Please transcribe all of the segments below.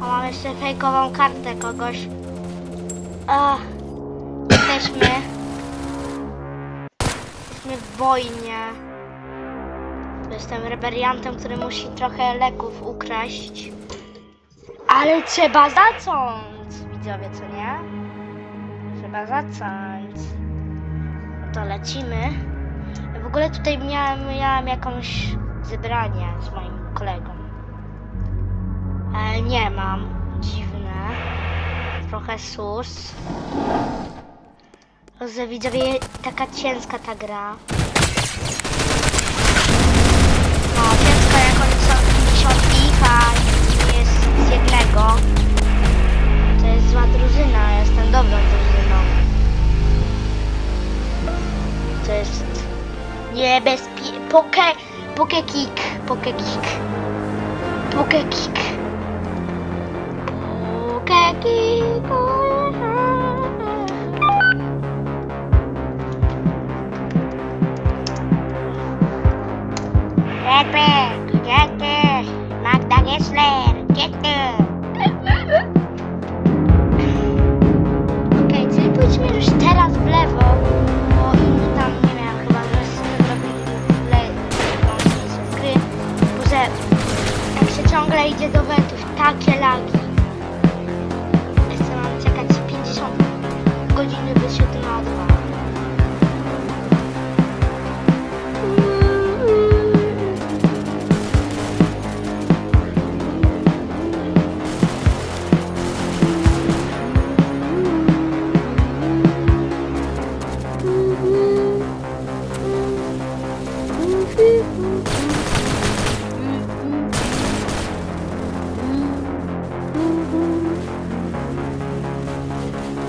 A mam jeszcze fejkową kartę kogoś. A, jesteśmy. Jesteśmy w wojnie. Jestem rebeliantem, który musi trochę leków ukraść. Ale trzeba zacząć, widzowie, co nie? Trzeba zacząć. No to lecimy. W ogóle tutaj miałem, miałem jakąś zebranie z moim kolegą. Nie mam. Dziwne. Trochę sus. Że widzowie, taka ciężka ta gra. No, ciężka jak oni są 50 ich, a nie jest z jednego. To jest zła drużyna, ja jestem dobrą drużyną. To jest niebezpie... Poke... Poke kick. Poke kick. Poke kick. Gdzie ty? Magda Gessler, gdzie? Okej, czyli pójdźmy już teraz w lewo,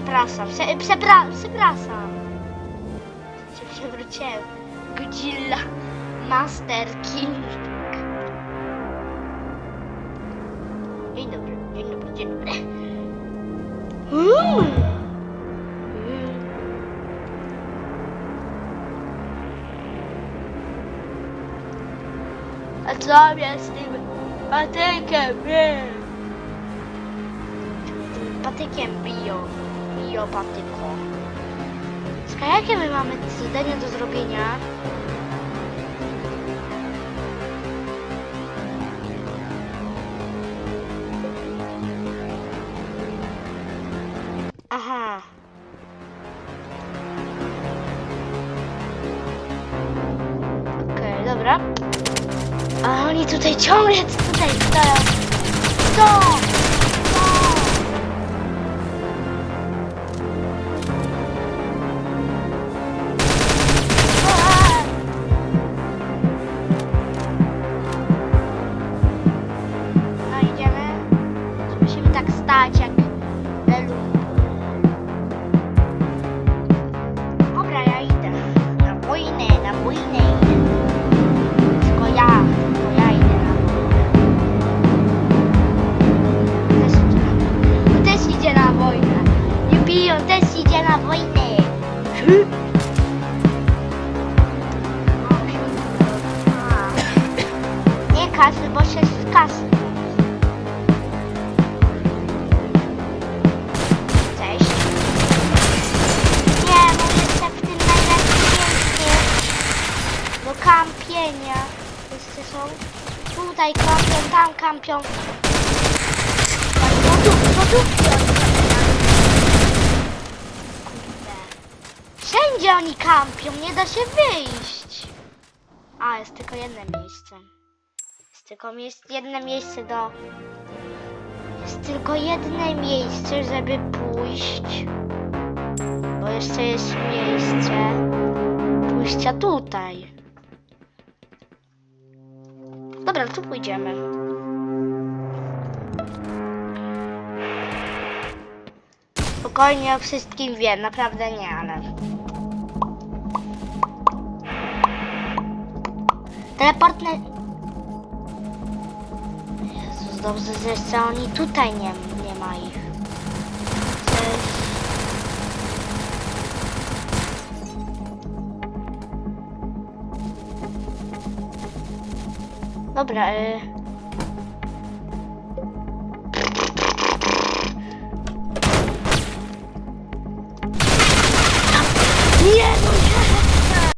Przepraszam, prze, przepra, przepraszam. Się przewróciłem. Godzilla Master King. Dzień dobry, dzień dobry, dzień dobry. Mm. A co mnie z tym patykiem, patykiem biją. Biją patyko. Czekaj, jakie my mamy zadania do zrobienia? Aha. Okej, dobra. A oni tutaj ciągle tutaj stoją. Co? Nie kasy, bo się z kasy. Cześć. Nie, no jeszcze w tym najlepszym do kampienia. Wszyscy są tutaj kampią, tam kampią. Lodówki, lodówki oni kampią. Kurde. Oni kampią, nie da się wyjść. A, jest tylko jedno miejsce. Jest tylko jest jedno miejsce do... Jest tylko jedno miejsce, żeby pójść. Bo jeszcze jest miejsce pójścia tutaj. Dobra, tu pójdziemy. Spokojnie o wszystkim wiem, naprawdę nie, ale... Teleportne... Jezus, dobrze, że oni tutaj nie, nie ma ich. Cześć. Dobra, y... Nie!